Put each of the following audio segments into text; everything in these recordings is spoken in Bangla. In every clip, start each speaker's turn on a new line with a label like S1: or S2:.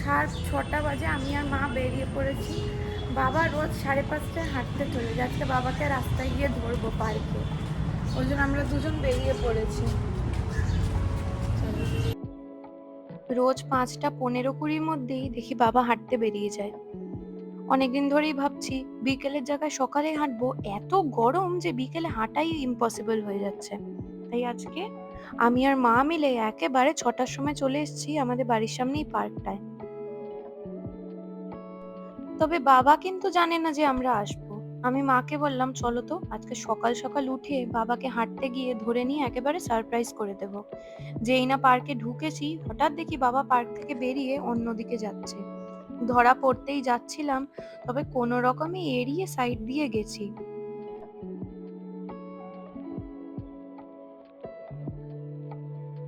S1: সাড়ে ছটা বাজে আমি আর মা বেরিয়ে পড়েছি। বাবা রোজ সাড়ে পাঁচটায় হাঁটতে চলে যাচ্ছে বাবাকে রাস্তায় গিয়ে ধরবো পার্কে। ওই জন্য আমরা দুজন বেরিয়ে পড়েছি। রোজ পাঁচটা পনেরো কুড়ির মধ্যেই দেখি বাবা হাঁটতে বেরিয়ে যায়। অনেকদিন ধরেই ভাবছি, বিকেলের জায়গায় সকালে হাঁটবো। এত গরম যে বিকেলে হাঁটাই ইম্পসিবল হয়ে যাচ্ছে। তাই আজকে আমি আর মা মিলে একেবারে ছটার সময় চলে এসেছি আমাদের বাড়ির সামনেই পার্কটায়। তবে বাবা কিন্তু জানে না যে আমরা আসব। আমি মাকে বললাম, চলো তো, আজকে সকাল সকাল উঠে বাবাকে হাঁটতে গিয়ে ধরে নিয়ে একেবারে সারপ্রাইজ করে দেব। যেই না পার্কে ঢুকেছি, হঠাৎ দেখি বাবা পার্ক থেকে বেরিয়ে অন্যদিকে যাচ্ছে। ধরা পড়তেই যাচ্ছিলাম, তবে কোনো রকমে এড়িয়ে সাইড দিয়ে গেছি।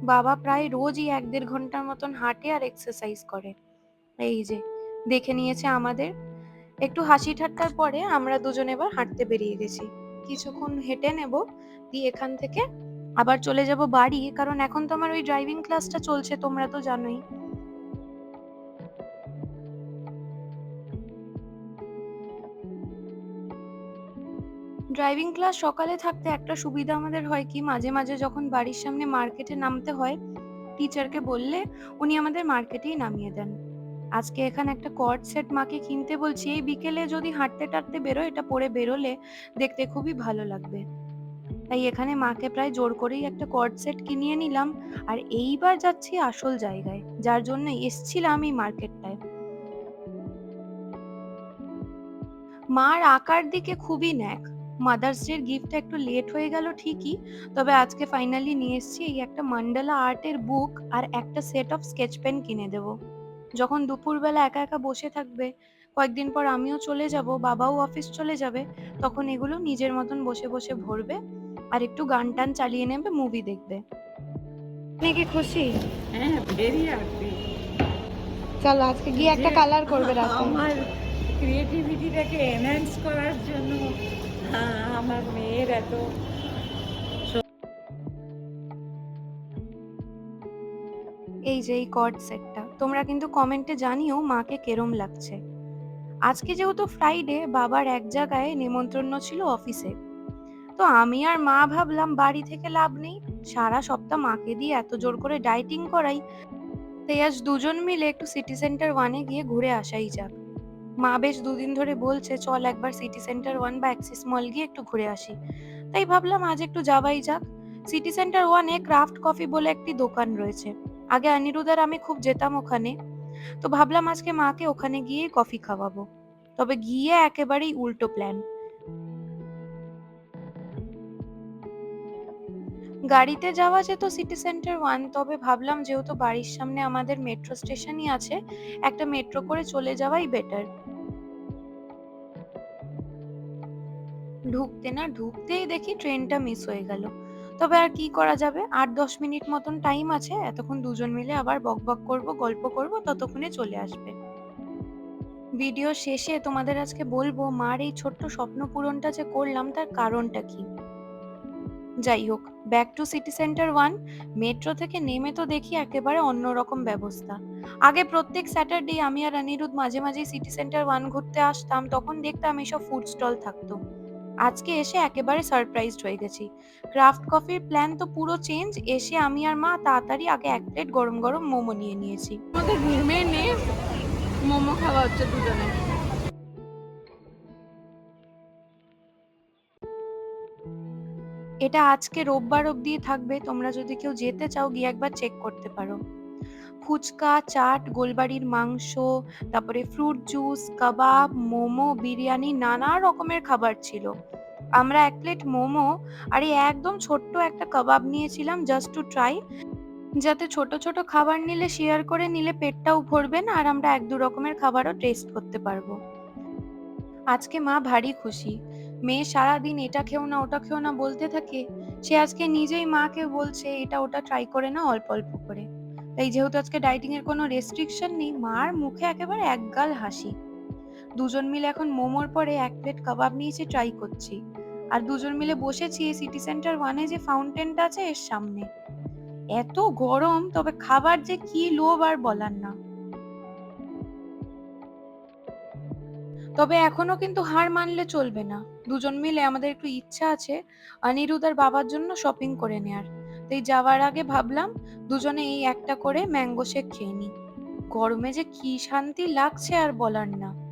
S1: বাবা প্রায় রোজই এক দেড় ঘণ্টার মতন হাঁটে আর এক্সারসাইজ করে। এই যে দেখে নিয়েছে আমাদের। একটু হাসি ঠাট্টার পরে আমরা দুজন এবার হাঁটতে বেরিয়ে গেছি। কিছুক্ষণ হেঁটে নেব, দিয়ে এখান থেকে আবার চলে যাব বাড়ি, কারণ এখন তো আমার ওই ড্রাইভিং ক্লাসটা চলছে, তোমরা তো জানোই। ড্রাইভিং ক্লাস সকালে থাকতে একটা সুবিধা আমাদের হয় কি, মাঝে মাঝে যখন বাড়ির সামনে মার্কেটে নামতে হয় টিচারকে বললে উনি আমাদের মার্কেটেই নামিয়ে দেন। আজকে এখানে একটা কর্ড সেট মাকে কিনতে বলছি, এই বিকেলে যদি হাঁটতে টাটতে বেরো এটা পরে বেরোলে দেখতে খুবই ভালো লাগবে। তাই এখানে মাকে প্রায় জোর করেই একটা কর্ড সেট কিনিয়ে নিলাম, আর এইবার যাচ্ছি আসল জায়গায়, যার জন্য এসছিলাম এই মার্কেটটায়। মার আকার দিকে খুবই ন্যাক। মাদার্স ডের গিফটটা একটু লেট হয়ে গেল ঠিকই, তবে আজকে ফাইনালি নিয়ে এসেছি এই একটা মান্ডালা আর্টের বুক আর একটা সেট অফ স্কেচ পেন কিনে দেব। যখন দুপুরবেলা একা একা বসে থাকবে কয়েকদিন পর আমিও চলে যাব বাবাও অফিস চলে যাবে তখন এগুলো নিজের মতন বসে বসে ভরবে আর একটু গান টান চালিয়ে নেবে মুভি দেখবে। আপনি কি খুশি?
S2: হ্যাঁ ভেরি হ্যাপি
S1: চলো আজকে গিয়ে একটা কালার করবে
S2: আমার ক্রিয়েটিভিটিটাকে এনহ্যান্স করার জন্য আমার মেয়ের এত
S1: এই যে এই কর্ড সেটটা তোমরা কিন্তু কমেন্টে জানিও মাকে কেরম লাগছে। আজকে যেহেতু ফ্রাইডে বাবার এক জায়গায় নেমন্ত্রণ ছিল অফিসে তো আমি আর মা ভাবলাম বাড়ি থেকে লাভ নেই। সারা সপ্তাহ মাকে দিয়ে এত জোর করে ডাইটিং করাই। তাই আজ দুজন মিলে একটু সিটি সেন্টার ওয়ানে গিয়ে ঘুরে আসাই যাক। মা বেশ দুদিন ধরে বলছে, চল একবার সিটি সেন্টার ওয়ান বা অ্যাক্সিস মল গিয়ে একটু ঘুরে আসি। তাই ভাবলাম আজ একটু যাওয়াই যাক। সিটি সেন্টার ওয়ানে ক্রাফট কফি বলে একটি দোকান রয়েছে। আগে অনিরুদ্ধ আর আমি খুব যেতাম ওখানে। তো ভাবলাম আজকে মাকে ওখানে গিয়ে কফি খাওয়াবো। তবে গিয়ে একেবারেই উল্টো প্ল্যান গাড়িতে যাওয়া যেত সিটি সেন্টার ওয়ান তবে ভাবলাম যেহেতু বাড়ির সামনে আমাদের মেট্রো স্টেশনই আছে, একটা মেট্রো করে চলে যাওয়াই বেটার ঢুকতে না ঢুকতেই দেখি ট্রেনটা মিস হয়ে গেল। তবে আর কি করা যাবে? আট, দশ মিনিট মতন টাইম আছে, এতক্ষণ দুজন মিলে আবার বক বক করব, গল্প করব, ততক্ষণে চলে আসবে। ভিডিও শেষে তোমাদের আজকে বলব, মার এই ছোট্ট স্বপ্ন পূরণটা যে করলাম, তার কারণটা কি? যাই হোক back to City Centre One metro থেকে নেমে তো দেখি একেবারে অন্যরকম ব্যবস্থা। আগে প্রত্যেক স্যাটারডে আমি আর অনিরুদ্ধ মাঝে মাঝে সিটি সেন্টার ওয়ান ঘুরতে আসতাম, তখন দেখতাম এইসব ফুড স্টল থাকতো। আজকে এসে একেবারে সারপ্রাইজড হয়ে গেছি। ক্রাফট কফির প্ল্যান তো পুরো চেঞ্জ এসে আমি আর মা তাড়াতাড়ি আগে এক প্লেট গরম গরম মোমো নিয়ে নিয়েছি।
S2: আমাদের রুমে নে মোমো খাওয়া হচ্ছে দুজনে।
S1: এটা আজকে রোববার অবধি থাকবে তোমরা যদি কেউ যেতে চাও গিয়ে একবার চেক করতে পারো। ফুচকা চাট গোলবাড়ির মাংস তারপরে ফ্রুট জুস কাবাব মোমো বিরিয়ানি নানা রকমের খাবার ছিল। আমরা এক প্লেট মোমো আর এই একদম ছোট্ট একটা কাবাব নিয়েছিলাম জাস্ট টু ট্রাই যাতে ছোট ছোট খাবার নিলে শেয়ার করে নিলে পেটটাও ভরবে না আর আমরা এক দু রকমের খাবারও টেস্ট করতে পারব। আজকে মা ভারী খুশি। মেয়ে সারাদিন এটা খেও না, ওটা খেও না বলতে থাকে। সে আজকে নিজেই মাকে বলছে, এটা ওটা ট্রাই করে না অল্প অল্প করে। তাই যেহেতু আজকে ডাইটিং এর কোনো রেস্ট্রিকশন নেই, মার মুখে একেবারে একগাল হাসি। দুজন মিলে এখন মোমোর পরে এক প্লেট কাবাব নিয়েছি ট্রাই করছি। আর দুজন মিলে বসেছি সিটি সেন্টার ওয়ানে যে ফাউন্টেনটা আছে এর সামনে। এত গরম, তবে খাবার যে কি লোভ আর বলার না। তবে এখনও কিন্তু হার মানলে চলবে না। দুজন মিলে আমাদের একটু ইচ্ছা আছে অনিরুদ্ধ আর বাবার জন্য শপিং করে নেয়ার। তাই যাওয়ার আগে ভাবলাম, দুজনে এই একটা করে ম্যাঙ্গো শেক খেয়ে নিই গরমে যে কি শান্তি লাগছে আর বলার না।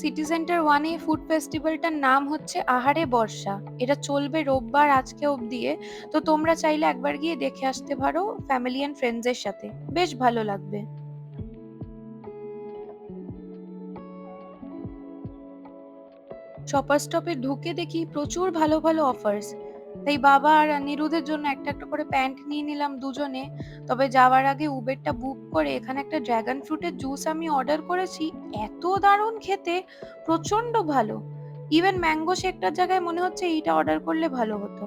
S1: সিটি সেন্টার ওয়ানে এই ফুড ফেস্টিভ্যালটার নাম হচ্ছে আহারে বর্ষা। এটা চলবে রোববার আজকে অবধি তো তোমরা চাইলে একবার গিয়ে দেখে আসতে পারো ফ্যামিলি অ্যান্ড ফ্রেন্ডসের সাথে। বেশ ভালো লাগবে। শপার স্টপে ঢুকে দেখি প্রচুর ভালো ভালো অফার্স তাই বাবা আর অনিরুদ্ধের জন্য একটা একটা করে প্যান্ট নিয়ে নিলাম দুজনে। তবে যাওয়ার আগে উবেরটা বুক করে এখানে একটা ড্রাগন ফ্রুটের জুস আমি অর্ডার করেছি। এত দারুণ খেতে প্রচণ্ড ভালো। ইভেন ম্যাঙ্গো শেকটার জায়গায় মনে হচ্ছে এইটা অর্ডার করলে ভালো হতো।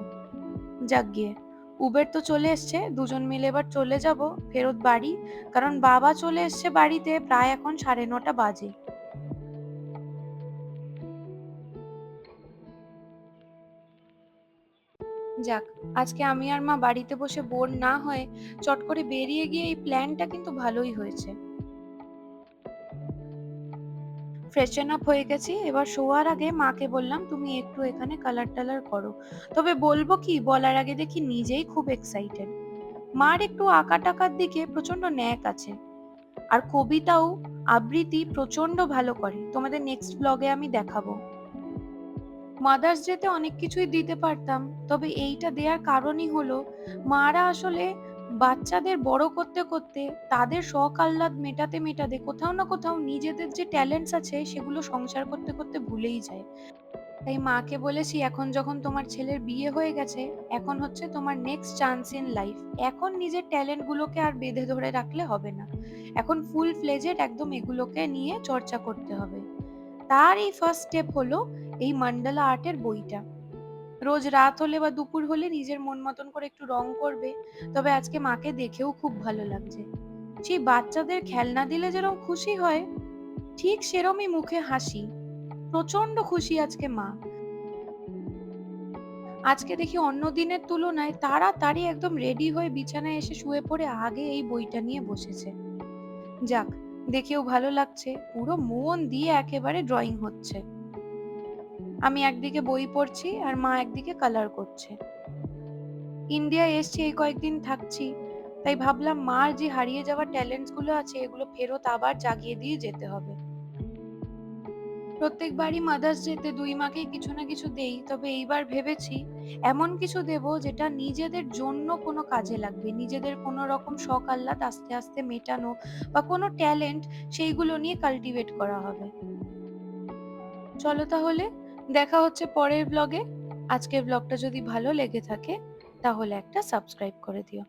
S1: যাক গিয়ে, উবের তো চলে এসছে, দুজন মিলে এবার চলে যাব, ফেরত বাড়ি। কারণ বাবা চলে এসছে বাড়িতে, প্রায় এখন সাড়ে নটা বাজে। যাক, আজকে আমি আর মা বাড়িতে বসে বোর না হয়ে চট করে বেরিয়ে গিয়ে এই প্ল্যানটা কিন্তু ভালোই হয়েছে। ফ্রেশন আপ হয়ে গেছি, এবার শোয়ার আগে মাকে বললাম, তুমি একটু এখানে কালার টালার করো। তবে বলব কি, বলার আগে দেখি নিজেই খুব এক্সাইটেড মার একটু আঁকা টাকার দিকে প্রচণ্ড ন্যাক আছে। আর কবিতাও আবৃত্তি প্রচণ্ড ভালো করে। তোমাদের নেক্সট ব্লগে আমি দেখাবো। মাদার্স ডেতে অনেক কিছুই দিতে পারতাম, তবে এইটা দেওয়ার কারণই হলো, মারা আসলে বাচ্চাদের বড় করতে করতে তাদের শখ আহ্লাদ মেটাতে মেটাতে কোথাও না কোথাও নিজেদের যে ট্যালেন্টস আছে সেগুলো সংসার করতে করতে ভুলেই যায়। তাই মাকে বলেছি, এখন যখন তোমার ছেলের বিয়ে হয়ে গেছে, এখন হচ্ছে তোমার নেক্সট চান্স ইন লাইফ এখন নিজের ট্যালেন্ট গুলোকে আর বেঁধে ধরে রাখলে হবে না। এখন ফুল ফ্লেজেড একদম এগুলোকে নিয়ে চর্চা করতে হবে। তার এই ফার্স্ট স্টেপ হলো এই মান্ডালা আর্টের বইটা। রোজ রাত হলে বা দুপুর হলে নিজের মন মতন করে একটু রং করবে, তবে আজকে মাকে দেখেও খুব ভালো লাগছে। সেই বাচ্চাদের খেলনা দিলে যেরকম খুশি হয়, ঠিক সেরমই মুখে হাসি। প্রচণ্ড খুশি আজকে মা। আজকে দেখি অন্য দিনের তুলনায় তাড়াতাড়ি একদম রেডি হয়ে বিছানায় এসে শুয়ে পড়ে আগে এই বইটা নিয়ে বসেছে। যাক, দেখেও ভালো লাগছে, পুরো মন দিয়ে একেবারে ড্রয়িং হচ্ছে। আমি একদিকে বই পড়ছি আর মা একদিকে কালার করছে। ইন্ডিয়া এসছি, এই কয়েকদিন থাকছি। তাই ভাবলাম মার যে হারিয়ে যাওয়া ট্যালেন্টসগুলো আছে, এগুলো ফেরত আবার জাগিয়ে দিয়ে যেতে হবে। প্রত্যেকবারই মাদার্স ডেতে দুই মাকে কিছু না কিছু দেই, তবে এইবার ভেবেছি এমন কিছু দেব যেটা নিজেদের জন্য কোনো কাজে লাগবে। নিজেদের কোনো রকম শখ, আহ্লাদ আস্তে আস্তে মেটানো বা কোনো ট্যালেন্ট সেইগুলো নিয়ে কাল্টিভেট করা হবে। চলো তাহলে। দেখা হচ্ছে পরের ব্লগে আজকের ব্লগটা যদি ভালো লেগে থাকে, তাহলে একটা সাবস্ক্রাইব করে দিও।